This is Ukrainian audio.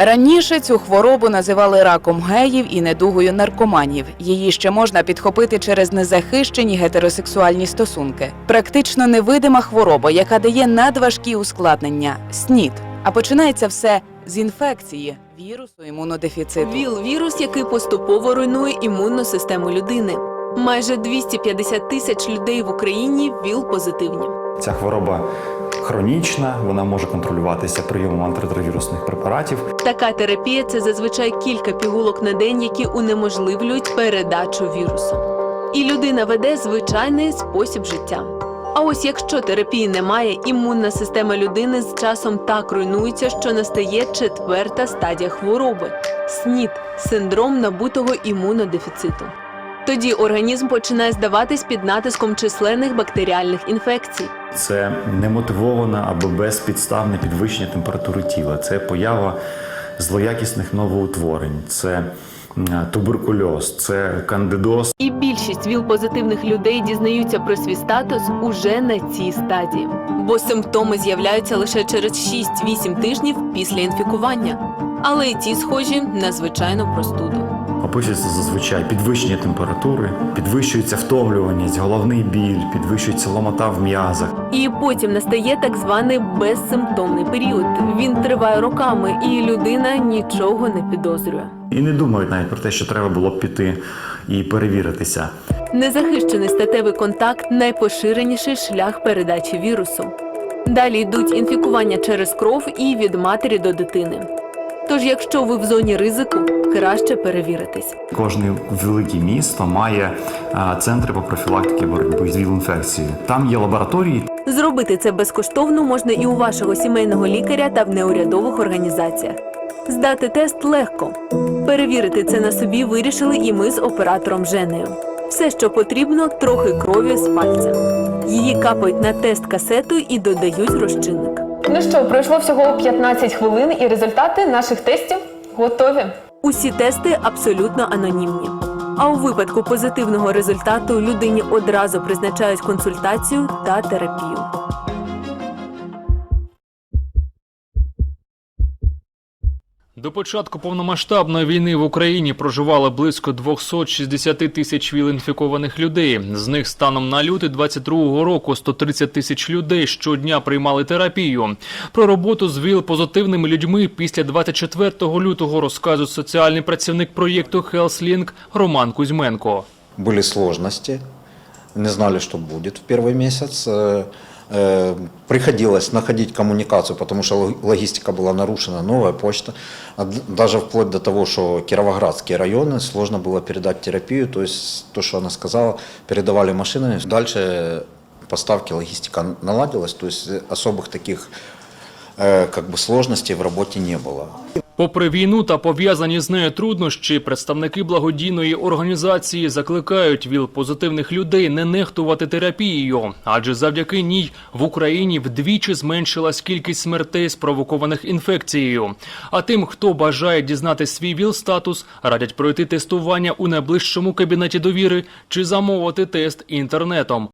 Раніше цю хворобу називали раком геїв і недугою наркоманів. Її ще можна підхопити через незахищені гетеросексуальні стосунки. Практично невидима хвороба, яка дає надважкі ускладнення СНІД. А починається все з інфекції вірусу імунодефіциту. ВІЛ вірус, який поступово руйнує імунну систему людини. Майже 250 тисяч людей в Україні ВІЛ позитивні. Ця хвороба хронічна, вона може контролюватися прийомом антиретровірусних препаратів. Така терапія це зазвичай кілька пігулок на день, які унеможливлюють передачу вірусу. І людина веде звичайний спосіб життя. А ось якщо терапії немає, імунна система людини з часом так руйнується, що настає четверта стадія хвороби СНІД синдром набутого імунодефіциту. Тоді організм починає здаватись під натиском численних бактеріальних інфекцій. Це немотивоване або безпідставне підвищення температури тіла. Це поява злоякісних новоутворень, це туберкульоз, це кандидоз. І більшість ВІЛ-позитивних людей дізнаються про свій статус уже на цій стадії, бо симптоми з'являються лише через 6-8 тижнів після інфікування. Але і ті схожі на звичайну простуду. Описується зазвичай підвищення температури, підвищується втомлюваність, головний біль, підвищується ломота в м'язах. І потім настає так званий безсимптомний період. Він триває роками, і людина нічого не підозрює. І не думають навіть про те, що треба було б піти і перевіритися. Незахищений статевий контакт найпоширеніший шлях передачі вірусу. Далі йдуть інфікування через кров і від матері до дитини. Тож, якщо ви в зоні ризику, краще перевіритись. Кожне велике місто має центри по профілактиці боротьби з ВІЛ-інфекцією. Там є лабораторії, Зробити це безкоштовно можна і у вашого сімейного лікаря та в неурядових організаціях. Здати тест легко. Перевірити це на собі вирішили і ми з оператором Женею. Все, що потрібно, трохи крові з пальця. Її капають на тест касету і додають розчинник. Ну що, пройшло всього 15 хвилин, і результати наших тестів готові. Усі тести абсолютно анонімні. А у випадку позитивного результату людині одразу призначають консультацію та терапію. До початку повномасштабної війни в Україні проживало близько 260 тисяч віл-інфікованих людей. З них станом на лютий 22 року 130 тисяч людей щодня приймали терапію. Про роботу з ВІЛ-позитивними людьми після 24 лютого розказує соціальний працівник проєкту HealthLink Роман Кузьменко. Были сложности, не знали, что будет в первый месяц. Э, э, Приходилось находить коммуникацию, потому что лог- логистика была нарушена, новая почта. А д- Даже вплоть до того, что Кировоградские районы сложно было передать терапию, то есть то, что она сказала, передавали машинами. Дальше поставки, логистика наладилась, то есть э, особых таких э, как бы сложностей в работе не было. Попри війну та пов'язані з нею труднощі, представники благодійної організації закликають ВІЛ-позитивних людей не нехтувати терапією, адже завдяки ній в Україні вдвічі зменшилась кількість смертей, спровокованих інфекцією. А тим, хто бажає дізнати свій ВІЛ-статус, радять пройти тестування у найближчому кабінеті довіри чи замовити тест інтернетом.